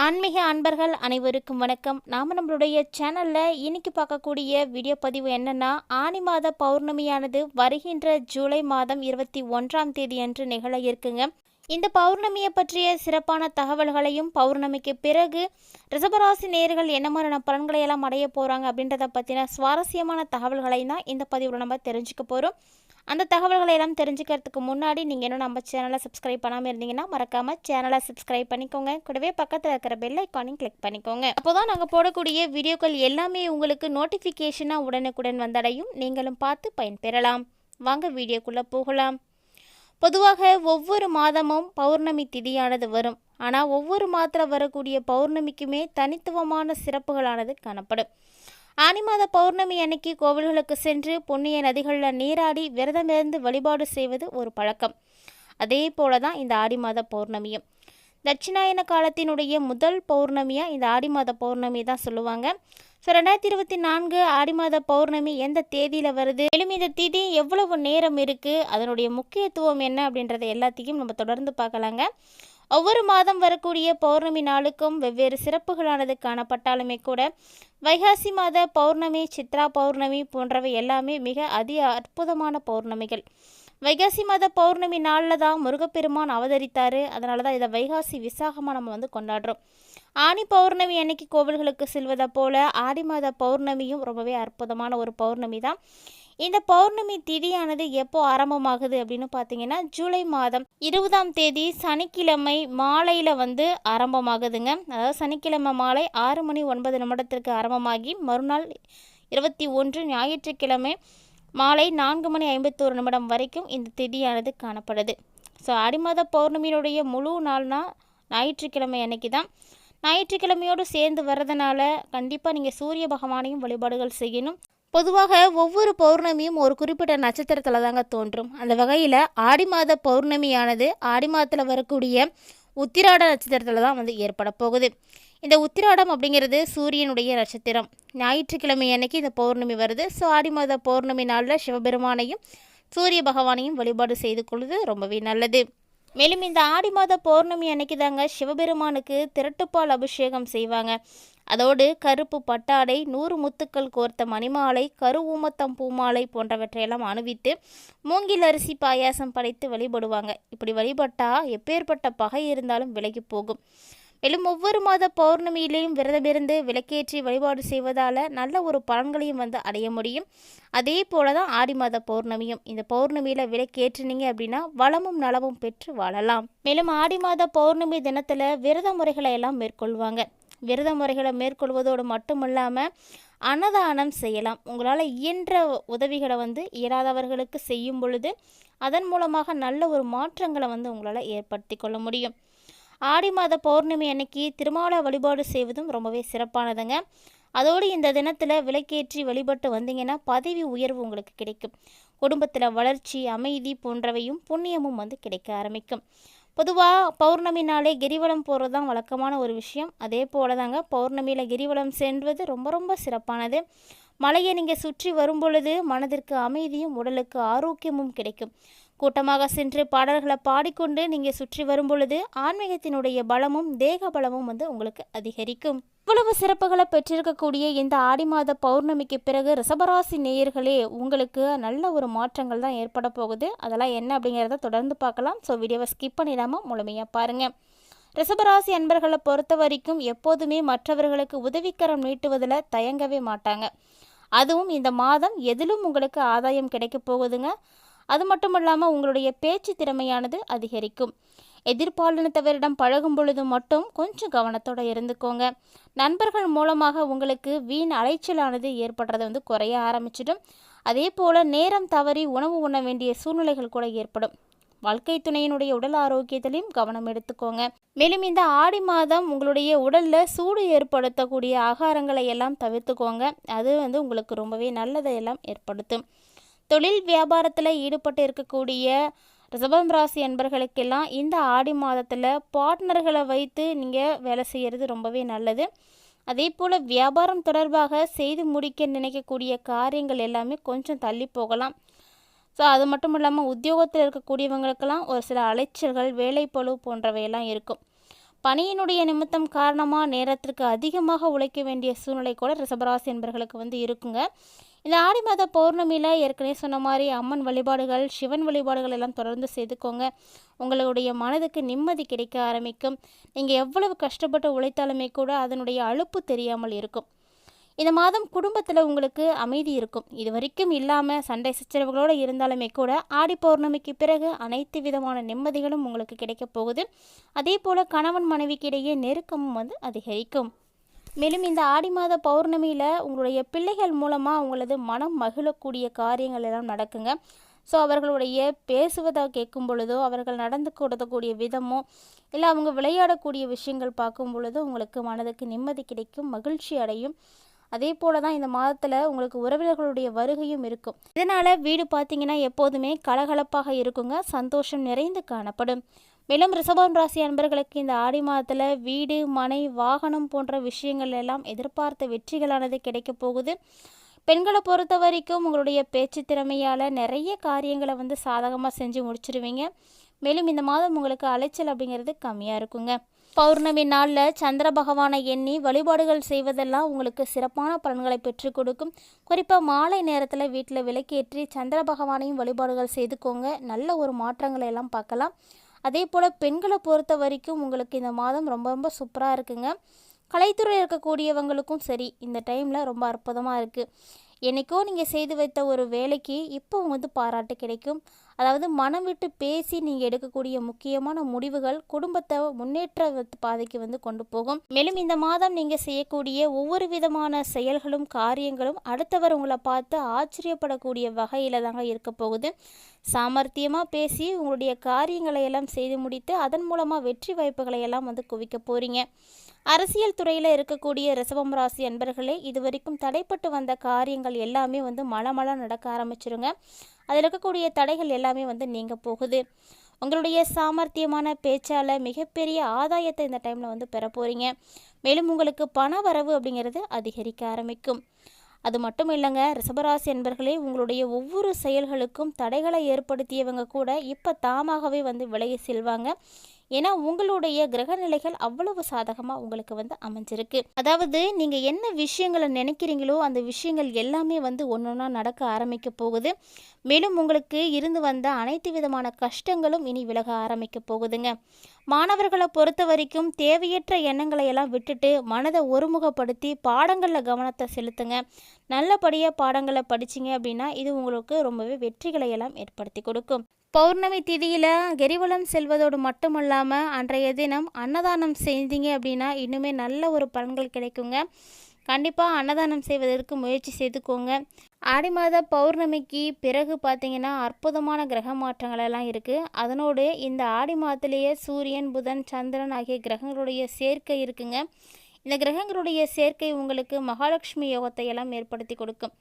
ஆன்மீக அன்பர்கள் அனைவருக்கும் வணக்கம். நாம் நம்மளுடைய சேனலில் இன்னைக்கு பார்க்கக்கூடிய வீடியோ பதிவு என்னென்னா ஆனி மாத பௌர்ணமியானது வருகின்ற ஜூலை மாதம் இருபத்தி ஒன்றாம் தேதி அன்று நிகழ இருக்குங்க. இந்த பௌர்ணமியை பற்றிய சிறப்பான தகவல்களையும் பௌர்ணமிக்கு பிறகு ரிசபராசி நேர்கள் என்ன மாதிரியான பலன்களை எல்லாம் அடைய போகிறாங்க அப்படின்றத பற்றின சுவாரஸ்யமான தகவல்களை தான் இந்த பதிவில் நம்ம தெரிஞ்சுக்க போகிறோம் அந்த தகவல்களை எல்லாம் தெரிஞ்சுக்கிறதுக்கு முன்னாடி நீங்கள் இன்னும் நம்ம சேனலை சப்ஸ்கிரைப் பண்ணாமல் இருந்தீங்கன்னா மறக்காமல் சேனலை சப்ஸ்கிரைப் பண்ணிக்கோங்க. கூடவே பக்கத்தில் இருக்கிற பெல் ஐக்கானையும் கிளிக் பண்ணிக்கோங்க. அப்போ தான் நாங்கள் போடக்கூடிய வீடியோக்கள் எல்லாமே உங்களுக்கு நோட்டிஃபிகேஷனாக உடனுக்குடன் வந்தடையும். நீங்களும் பார்த்து பயன்பெறலாம். வாங்க வீடியோக்குள்ளே போகலாம். பொதுவாக ஒவ்வொரு மாதமும் பௌர்ணமி திதியானது வரும். ஆனால் ஒவ்வொரு மாதத்தில் வரக்கூடிய பௌர்ணமிக்குமே தனித்துவமான சிறப்புகளானது காணப்படும். ஆனி மாத பௌர்ணமி அன்னைக்கு கோவில்களுக்கு சென்று புண்ணிய நதிகளில் நீராடி விரதமிருந்து வழிபாடு செய்வது ஒரு பழக்கம். அதே போல தான் இந்த ஆடி மாத பௌர்ணமியும். தட்சிணாயன காலத்தினுடைய முதல் பௌர்ணமியாக இந்த ஆடி மாத பௌர்ணமி தான் சொல்லுவாங்க. ஸோ ரெண்டாயிரத்தி இருபத்தி நான்கு ஆடி மாத பௌர்ணமி எந்த தேதியில் வருது? மேலும் இந்த திதி எவ்வளவு நேரம் இருக்குது அதனுடைய முக்கியத்துவம் என்ன அப்படின்றத எல்லாத்தையும் நம்ம தொடர்ந்து பார்க்கலாங்க. ஒவ்வொரு மாதம் வரக்கூடிய பௌர்ணமி நாளுக்கும் வெவ்வேறு சிறப்புகளானது காணப்பட்டாலுமே கூட வைகாசி மாத பௌர்ணமி சித்ரா பௌர்ணமி போன்றவை எல்லாமே மிக அதி அற்புதமான பௌர்ணமிகள். வைகாசி மாத பௌர்ணமி நாளில் தான் முருகப்பெருமான் அவதரித்தார். அதனால தான் இதை வைகாசி விசாகமாக நம்ம வந்து கொண்டாடுறோம். ஆனி பௌர்ணமி அன்னைக்கு கோவில்களுக்கு செல்வதை போல ஆடி மாத பௌர்ணமியும் ரொம்பவே அற்புதமான ஒரு பௌர்ணமி தான். இந்த பௌர்ணமி திதியானது எப்போ ஆரம்பமாகுது அப்படின்னு பார்த்தீங்கன்னா ஜூலை மாதம் இருபதாம் தேதி சனிக்கிழமை மாலையில் வந்து ஆரம்பமாகுதுங்க. அதாவது சனிக்கிழமை மாலை ஆறு மணி ஒன்பது நிமிடத்திற்கு ஆரம்பமாகி மறுநாள் இருபத்தி ஒன்று ஞாயிற்றுக்கிழமை மாலை நான்கு மணி ஐம்பத்தோரு நிமிடம் வரைக்கும் இந்த திதியானது காணப்படுது. ஸோ ஆடி மாத பௌர்ணமியினுடைய முழு நாள்னா ஞாயிற்றுக்கிழமை அன்னைக்கு தான். ஞாயிற்றுக்கிழமையோடு சேர்ந்து வர்றதுனால கண்டிப்பாக நீங்கள் சூரிய பகவானையும் வழிபாடுகள் செய்யணும். பொதுவாக ஒவ்வொரு பௌர்ணமியும் ஒரு குறிப்பிட்ட நட்சத்திரத்தில் தாங்க தோன்றும். அந்த வகையில் ஆடி மாத பௌர்ணமியானது ஆடி மாதத்தில் வரக்கூடிய உத்திராட நட்சத்திரத்தில் தான் வந்து ஏற்பட போகுது. இந்த உத்திராடம் அப்படிங்கிறது சூரியனுடைய நட்சத்திரம். ஞாயிற்றுக்கிழமை அன்னைக்கு இந்த பௌர்ணமி வருது. ஸோ ஆடி மாத பௌர்ணமி நாளில் சிவபெருமானையும் சூரிய பகவானையும் வழிபாடு செய்து கொள்வது ரொம்பவே நல்லது. மேலும் இந்த ஆடி மாத பௌர்ணமி அன்னைக்கு தாங்க சிவபெருமானுக்கு திரட்டுப்பால் அபிஷேகம் செய்வாங்க. அதோடு கருப்பு பட்டாடை நூறு முத்துக்கள் கோர்த்த மணிமாலை கரு ஊமத்தம் பூமாலை போன்றவற்றையெல்லாம் அணிவித்து மூங்கில் அரிசி பாயாசம் படைத்து வழிபடுவாங்க. இப்படி வழிபட்டால் எப்பேற்பட்ட பகை இருந்தாலும் விலகி போகும். மேலும் ஒவ்வொரு மாத பௌர்ணமியிலையும் விரதமிருந்து விளக்கேற்றி வழிபாடு செய்வதால் நல்ல ஒரு பலன்களையும் வந்து அடைய முடியும். அதே போல தான் ஆடி மாத பௌர்ணமியும். இந்த பௌர்ணமியில் விளக்கேற்றினீங்க அப்படின்னா வளமும் நலமும் பெற்று வாழலாம். மேலும் ஆடி மாத பௌர்ணமி தினத்தில் விரத முறைகளை எல்லாம் மேற்கொள்வாங்க. விரத முறைகளை மேற்கொள்வதோடு மட்டுமல்லாமல் அன்னதானம் செய்யலாம். உங்களால் இயன்ற உதவிகளை வந்து இயலாதவர்களுக்கு செய்யும் பொழுது அதன் மூலமாக நல்ல ஒரு மாற்றங்களை வந்து உங்களால் ஏற்படுத்தி கொள்ள முடியும். ஆடி மாத பௌர்ணமி அன்னைக்கு திருமால வழிபாடு செய்வதும் ரொம்பவே சிறப்பானதுங்க. அதோடு இந்த தினத்தில் விளக்கேற்றி வழிபட்டு வந்தீங்கன்னா பதவி உயர்வு உங்களுக்கு கிடைக்கும். குடும்பத்தில் வளர்ச்சி அமைதி போன்றவையும் புண்ணியமும் வந்து கிடைக்க ஆரம்பிக்கும். பொதுவாக பௌர்ணமி நாளே கிரிவலம் போகிறது தான் வழக்கமான ஒரு விஷயம். அதே போல தாங்க பௌர்ணமியில் கிரிவலம் சென்றது ரொம்ப ரொம்ப சிறப்பானது. மலையை நீங்கள் சுற்றி வரும் பொழுது மனதிற்கு அமைதியும் உடலுக்கு ஆரோக்கியமும் கிடைக்கும். கூட்டமாக சென்று பாடல்களை பாடிக்கொண்டு நீங்கள் சுற்றி வரும் பொழுது ஆன்மீகத்தினுடைய பலமும் தேக பலமும் வந்து உங்களுக்கு அதிகரிக்கும். இவ்வளவு சிறப்புகளை பெற்றிருக்கக்கூடிய இந்த ஆடி மாத பௌர்ணமிக்கு பிறகு ரிசபராசி நேயர்களே உங்களுக்கு நல்ல ஒரு மாற்றங்கள் தான் ஏற்பட போகுது. அதெல்லாம் என்ன அப்படிங்கிறத தொடர்ந்து பார்க்கலாம். ஸோ வீடியோவை ஸ்கிப் பண்ணிடாமல் முழுமையாக பாருங்கள் ரிசபராசி அன்பர்களை பொறுத்த வரைக்கும் எப்போதுமே மற்றவர்களுக்கு உதவிக்கரம் நீட்டுவதில் தயங்கவே மாட்டாங்க. அதுவும் இந்த மாதம் எதிலும் உங்களுக்கு ஆதாயம் கிடைக்க போகுதுங்க. அது மட்டும் இல்லாமல் உங்களுடைய பேச்சு திறமையானது அதிகரிக்கும். எதிர்பாலினத்தவரிடம் பழகும் பொழுது மட்டும் கொஞ்சம் கவனத்தோடு இருந்துக்கோங்க. நண்பர்கள் மூலமாக உங்களுக்கு வீண் அலைச்சலானது ஏற்படுறது வந்து குறைய ஆரம்பிச்சிடும். அதே போல் நேரம் தவறி உணவு உண்ண வேண்டிய சூழ்நிலைகள் கூட ஏற்படும். வாழ்க்கை துணையினுடைய உடல் ஆரோக்கியத்திலையும் கவனம் எடுத்துக்கோங்க. மேலும் இந்த ஆடி மாதம் உங்களுடைய உடலில் சூடு ஏற்படுத்தக்கூடிய ஆகாரங்களை எல்லாம் தவிர்த்துக்கோங்க. அது வந்து உங்களுக்கு ரொம்பவே நல்லதை எல்லாம் ஏற்படுத்தும். தொழில் வியாபாரத்தில் ஈடுபட்டு இருக்கக்கூடிய ரிசபம் ராசி என்பர்களுக்கெல்லாம் இந்த ஆடி மாதத்தில் பார்ட்னர்களை வைத்து நீங்கள் வேலை செய்கிறது ரொம்பவே நல்லது. அதே போல் வியாபாரம் தொடர்பாக செய்து முடிக்க நினைக்கக்கூடிய காரியங்கள் எல்லாமே கொஞ்சம் தள்ளி போகலாம். ஸோ அது மட்டும் இல்லாமல் உத்தியோகத்தில் இருக்கக்கூடியவங்களுக்கெல்லாம் ஒரு சில அலைச்சல்கள் வேலைப்பளு போன்றவையெல்லாம் இருக்கும். பணியினுடைய நிமித்தம் காரணமாக நேரத்திற்கு அதிகமாக உழைக்க வேண்டிய சூழ்நிலை கூட ரிசபராசி என்பர்களுக்கு வந்து இருக்குங்க. இந்த ஆடி மாத பௌர்ணமியில் ஏற்கனவே சொன்ன மாதிரி அம்மன் வழிபாடுகள் சிவன் வழிபாடுகள் எல்லாம் தொடர்ந்து செய்துக்கோங்க. உங்களுடைய மனதுக்கு நிம்மதி கிடைக்க ஆரம்பிக்கும். நீங்கள் எவ்வளவு கஷ்டப்பட்டு உழைத்தாலுமே கூட அதனுடைய அலுப்பு தெரியாமல் இருக்கும். இந்த மாதம் குடும்பத்தில் உங்களுக்கு அமைதி இருக்கும். இது வரைக்கும் இல்லாமல் சண்டை சச்சரவுகளோடு இருந்தாலுமே கூட ஆடி பௌர்ணமிக்கு பிறகு அனைத்து விதமான நிம்மதிகளும் உங்களுக்கு கிடைக்கப் போகுது. அதே போல் கணவன் மனைவிக்கு இடையே நெருக்கமும் வந்து அதிகரிக்கும். மேலும் இந்த ஆடி மாத பௌர்ணமியில் உங்களுடைய பிள்ளைகள் மூலமாக உங்களது மனம் மகிழக்கூடிய காரியங்கள் எல்லாம் நடக்குங்க. ஸோ அவர்களுடைய பேசுவதை கேட்கும் பொழுதோ அவர்கள் நடந்து கொடுக்கக்கூடிய விதமோ இல்லை அவங்க விளையாடக்கூடிய விஷயங்கள் பார்க்கும் பொழுதோ உங்களுக்கு மனதுக்கு நிம்மதி கிடைக்கும் மகிழ்ச்சி அடையும். அதே போல தான் இந்த மாதத்தில் உங்களுக்கு உறவினர்களுடைய வருகையும் இருக்கும். இதனால் வீடு பார்த்தீங்கன்னா எப்போதுமே கலகலப்பாக இருக்குங்க. சந்தோஷம் நிறைந்து காணப்படும். மேலும் ரிஷபம் ராசி அன்பர்களுக்கு இந்த ஆடி மாதத்தில் வீடு மனை வாகனம் போன்ற விஷயங்கள் எல்லாம் எதிர்பார்த்த வெற்றிகளானது கிடைக்கப் போகுது. பெண்களை பொறுத்த வரைக்கும் உங்களுடைய பேச்சு திறமையால் நிறைய காரியங்களை வந்து சாதகமாக செஞ்சு முடிச்சிருவீங்க. மேலும் இந்த மாதம் உங்களுக்கு அலைச்சல் அப்படிங்கிறது கம்மியாக இருக்குங்க. பௌர்ணமி நாளில் சந்திர பகவானை எண்ணி வழிபாடுகள் செய்வதெல்லாம் உங்களுக்கு சிறப்பான பலன்களை பெற்றுக் கொடுக்கும். குறிப்பாக மாலை நேரத்தில் வீட்டில் விளக்கேற்றி சந்திர பகவானையும் வழிபாடுகள் செய்துக்கோங்க. நல்ல ஒரு மாற்றங்களை எல்லாம் பார்க்கலாம். அதே போல் பெண்களை பொறுத்த வரைக்கும் உங்களுக்கு இந்த மாதம் ரொம்ப ரொம்ப சூப்பராக இருக்குங்க. கலைத்துறை இருக்கக்கூடியவங்களுக்கும் சரி இந்த டைமில் ரொம்ப அற்புதமாக இருக்குது என்றைக்கோ நீங்கள் செய்து வைத்த ஒரு வேலைக்கு இப்போ வந்து பாராட்டு கிடைக்கும். அதாவது மனம் விட்டு பேசி நீங்கள் எடுக்கக்கூடிய முக்கியமான முடிவுகள் குடும்பத்தை முன்னேற்ற பாதைக்கு வந்து கொண்டு போகும். மேலும் இந்த மாதம் நீங்கள் செய்யக்கூடிய ஒவ்வொரு விதமான செயல்களும் காரியங்களும் அடுத்தவர் உங்களை பார்த்து ஆச்சரியப்படக்கூடிய வகையில் தாங்க இருக்க போகுது. சாமர்த்தியமாக பேசி உங்களுடைய காரியங்களை எல்லாம் செய்து முடித்து அதன் மூலமாக வெற்றி வாய்ப்புகளை எல்லாம் வந்து குவிக்க போகிறீங்க அரசியல் துறையில் இருக்கக்கூடிய ரிசவம் ராசி அன்பர்களே இதுவரைக்கும் தடைப்பட்டு வந்த காரியங்கள் எல்லாமே வந்து மழமழ நடக்க ஆரம்பிச்சிருங்க. அதில் இருக்கக்கூடிய தடைகள் எல்லாமே வந்து நீங்க போகுது. உங்களுடைய சாமர்த்தியமான பேச்சால் மிகப்பெரிய ஆதாயத்தை இந்த டைமில் வந்து பெற போகிறீங்க மேலும் உங்களுக்கு பண வரவு அப்படிங்கிறது அதிகரிக்க ஆரம்பிக்கும். அது மட்டும் இல்லைங்க ரிஷபராசி என்பர்களே உங்களுடைய ஒவ்வொரு செயல்களுக்கும் தடைகளை ஏற்படுத்தியவங்க கூட இப்போ தாமாகவே வந்து விலகி செல்வாங்க. ஏன்னா உங்களுடைய கிரக நிலைகள் அவ்வளவு சாதகமாக உங்களுக்கு வந்து அமைஞ்சிருக்கு. அதாவது நீங்கள் என்ன விஷயங்களை நினைக்கிறீங்களோ அந்த விஷயங்கள் எல்லாமே வந்து ஒன்று ஒன்றா நடக்க ஆரம்பிக்க போகுது. மேலும் உங்களுக்கு இருந்து வந்த அனைத்து விதமான கஷ்டங்களும் இனி விலக ஆரம்பிக்க போகுதுங்க. மாணவர்களை பொறுத்த வரைக்கும் தேவையற்ற எண்ணங்களை எல்லாம் விட்டுட்டு மனதை ஒருமுகப்படுத்தி பாடங்களில் கவனத்தை செலுத்துங்க. நல்லபடியாக பாடங்களை படிச்சிங்க அப்படின்னா இது உங்களுக்கு ரொம்பவே வெற்றிகளை எல்லாம் ஏற்படுத்தி கொடுக்கும். பௌர்ணமி திதியில் கிரிவலம் செல்வதோடு மட்டுமல்லாமல் அன்றைய தினம் அன்னதானம் செய்தீங்க அப்படின்னா இன்னுமே நல்ல ஒரு பலன்கள் கிடைக்குங்க. கண்டிப்பாக அன்னதானம் செய்வதற்கு முயற்சி செய்துக்கோங்க. ஆடி மாத பௌர்ணமிக்கு பிறகு பார்த்திங்கன்னா அற்புதமான கிரக மாற்றங்கள் எல்லாம் இருக்குது அதனோடு இந்த ஆடி மாதத்திலேயே சூரியன் புதன் சந்திரன் ஆகிய கிரகங்களுடைய சேர்க்கை இருக்குங்க. இந்த கிரகங்களுடைய சேர்க்கை உங்களுக்கு மகாலட்சுமி யோகத்தை எல்லாம் ஏற்படுத்தி கொடுக்கும்.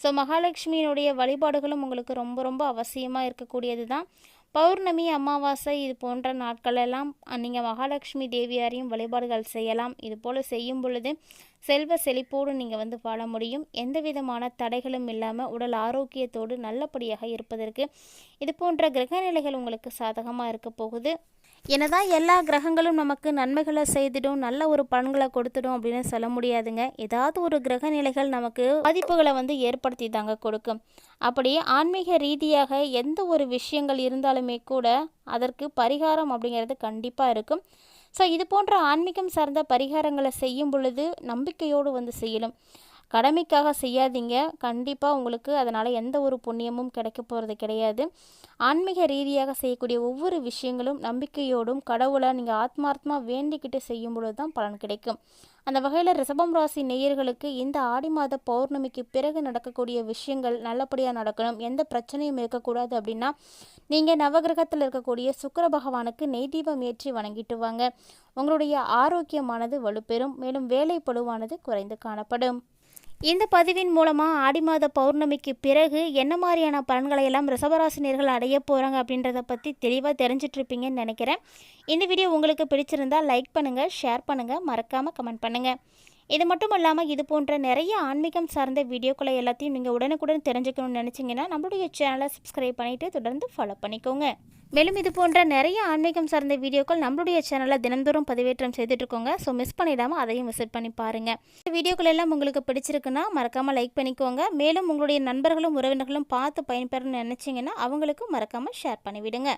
ஸோ மகாலட்சுமியினுடைய வழிபாடுகளும் உங்களுக்கு ரொம்ப ரொம்ப அவசியமாக இருக்கக்கூடியது தான் பௌர்ணமி அமாவாசை இது போன்ற நாட்களெல்லாம் நீங்கள் மகாலட்சுமி தேவியாரையும் வழிபாடுகள் செய்யலாம். இது போல் செய்யும் பொழுது செல்வ செழிப்போடு நீங்கள் வந்து வாழ முடியும். எந்த விதமான தடைகளும் இல்லாமல் உடல் ஆரோக்கியத்தோடு நல்லபடியாக இருப்பதற்கு இது போன்ற கிரகநிலைகள் உங்களுக்கு சாதகமாக இருக்க போகுது. என்னதான் எல்லா கிரகங்களும் நமக்கு நன்மைகளை செய்திடும் நல்ல ஒரு பலன்களை கொடுத்துடும் அப்படின்னு சொல்ல முடியாதுங்க. ஏதாவது ஒரு கிரக நிலைகள் நமக்கு பாதிப்புகளை வந்து ஏற்படுத்தி தாங்க கொடுக்கும். அப்படி ஆன்மீக ரீதியாக எந்த ஒரு விஷயங்கள் இருந்தாலுமே கூட அதற்கு பரிகாரம் அப்படிங்கிறது கண்டிப்பாக இருக்கும். ஸோ இது போன்ற ஆன்மீகம் சார்ந்த பரிகாரங்களை செய்யும் பொழுது நம்பிக்கையோடு வந்து செய்யணும் கடமைக்காக செய்யாதீங்க. கண்டிப்பாக உங்களுக்கு அதனால் எந்த ஒரு புண்ணியமும் கிடைக்க போகிறது கிடையாது. ஆன்மீக ரீதியாக செய்யக்கூடிய ஒவ்வொரு விஷயங்களும் நம்பிக்கையோடும் கடவுளை நீங்கள் ஆத்மார்த்தமாக வேண்டிக்கிட்டு செய்யும் பொழுது தான் பலன் கிடைக்கும். அந்த வகையில் ரிசபம் ராசி நேயர்களுக்கு இந்த ஆடி மாத பௌர்ணமிக்கு பிறகு நடக்கக்கூடிய விஷயங்கள் நல்லபடியாக நடக்கணும். எந்த பிரச்சனையும் இருக்கக்கூடாது அப்படின்னா நீங்கள் நவகிரகத்தில் இருக்கக்கூடிய சுக்கர பகவானுக்கு நெய் தீபம் ஏற்றி வணங்கிட்டு வாங்க. உங்களுடைய ஆரோக்கியமானது வலுப்பெறும். மேலும் வேலை பழுவானது குறைந்து காணப்படும். இந்த பதிவின் மூலமாக ஆடி மாத பௌர்ணமிக்கு பிறகு என்ன மாதிரியான பலன்களை எல்லாம் ரிசவராசினியர்கள் அடைய போகிறாங்க அப்படின்றத பற்றி தெளிவாக தெரிஞ்சிட்ருப்பீங்கன்னு நினைக்கிறேன். இந்த வீடியோ உங்களுக்கு பிடிச்சிருந்தால் லைக் பண்ணுங்கள் ஷேர் பண்ணுங்கள் மறக்காமல் கமெண்ட் பண்ணுங்கள் இது மட்டும் இல்லாமல் இது போன்ற நிறைய ஆன்மீகம் சார்ந்த வீடியோக்களை எல்லாத்தையும் நீங்கள் உடனுக்குடன் தெரிஞ்சுக்கணும்னு நினச்சிங்கன்னா நம்மளுடைய சேனலை சப்ஸ்கிரைப் பண்ணிவிட்டு தொடர்ந்து ஃபாலோ பண்ணிக்கோங்க. மேலும் இது போன்ற நிறைய ஆன்மீகம் சார்ந்த வீடியோக்கள் நம்மளுடைய சேனலில் தினந்தோறும் பதிவேற்றம் செய்துட்டு இருக்கோங்க ஸோ மிஸ் பண்ணிடாமல் அதையும் விசிட் பண்ணி பாருங்கள் இந்த வீடியோக்கள் எல்லாம் உங்களுக்கு பிடிச்சிருக்குன்னா மறக்காமல் லைக் பண்ணிக்கோங்க. மேலும் உங்களுடைய நண்பர்களும் உறவினர்களும் பார்த்து பயன்பெறணும்னு நினச்சிங்கன்னா அவங்களுக்கும் மறக்காமல் ஷேர் பண்ணிவிடுங்க.